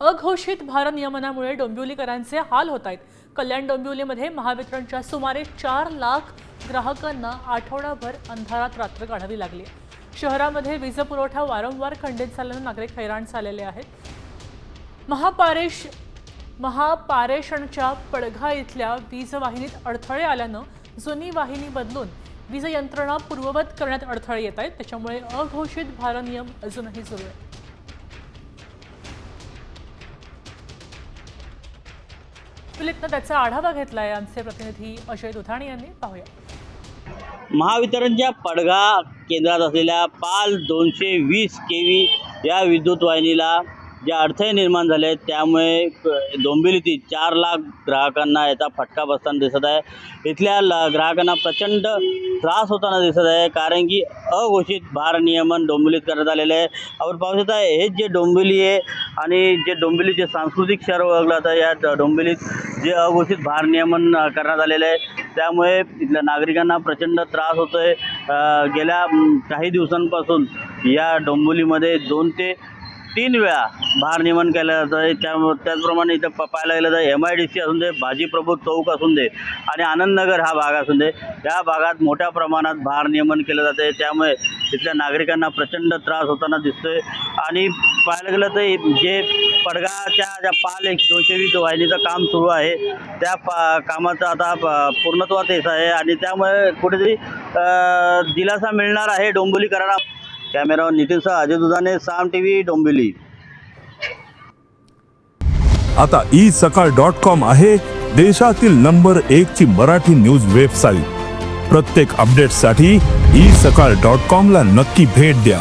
अघोषित भारनियमनामुळे डोंबिवलीकरांचे हाल होत आहेत. कल्याण डोंबिवलीमध्ये महावितरणच्या सुमारे चार लाख ग्राहकांना आठवडाभर अंधारात रात्र काढावी लागली. शहरामध्ये वीज पुरवठा वारंवार खंडित झाल्यानं नागरिक हैराण झालेले आहेत. महापारेश महापारेषणच्या पडघा इथल्या वीज वाहिनीत अडथळे आल्यानं जुनी वाहिनी बदलून वीज यंत्रणा पूर्ववत करण्यात अडथळे येत आहेत. त्याच्यामुळे अघोषित भारनियम अजूनही सुरू आहे. दिल्लीतनं त्याचा आढावा घेतलाय. आमचे प्रतिनिधी अजय दुधाणी यांनी पाहूया. महावितरणच्या पडगा केंद्रात असलेल्या पाल दोनशे वीस के व्ही या विद्युत वाहिनीला जे अडथळे निर्माण झाले आहेत त्यामुळे क- डोंबिवलीतील चार लाख ग्राहकांना याचा फटका बसताना दिसत आहे. इथल्या ल ग्राहकांना प्रचंड त्रास होताना दिसत आहे कारण की अघोषित भारनियमन डोंबिवलीत करण्यात आलेलं आहे. आपण पाहू शकता हेच जे डोंबिवली आहे आणि जे डोंबिवलीचे सांस्कृतिक शहर ओळखलं जातं या डोंबिलीत डोंबिवलीत जे अघोषित भारनियमन करण्यात आलेलं आहे. त्यामुळे इथल्या नागरिकांना प्रचंड त्रास होतो आहे गेल्या काही दिवसांपासून या डोंबिवलीमध्ये दोन ते तीन वेळा भारनियमन केलं जातं आहे त्या त्याचप्रमाणे इथं प पाहायला गेलं तर एम आय डी सी असून दे भाजीप्रभू चौक असून दे आणि आनंदनगर हा भाग असून दे या भागात मोठ्या प्रमाणात भारनियमन केलं जातं. आहे त्यामुळे तिथल्या नागरिकांना प्रचंड त्रास होताना दिसतोय. आणि पाहायला गेलं तर जे पडगाच्या ज्या पाल एक दोनशे वीस वाहिनीचं काम सुरू आहे त्या पा कामाचं आता प- पूर्णत्वात येत आहे. आणि त्यामुळे कुठेतरी दिलासा मिळणार आहे डोंबिवलीकरांना. कॅमेरावर नितीनसह अजय दुधाने साम टी व्ही डोंबिवली. आता ई सकाळ डॉट कॉम आहे देशातील नंबर एक ची मराठी न्यूज वेबसाईट. प्रत्येक अपडेटसाठी ई सकाळ डॉट कॉम ला नक्की भेट द्या.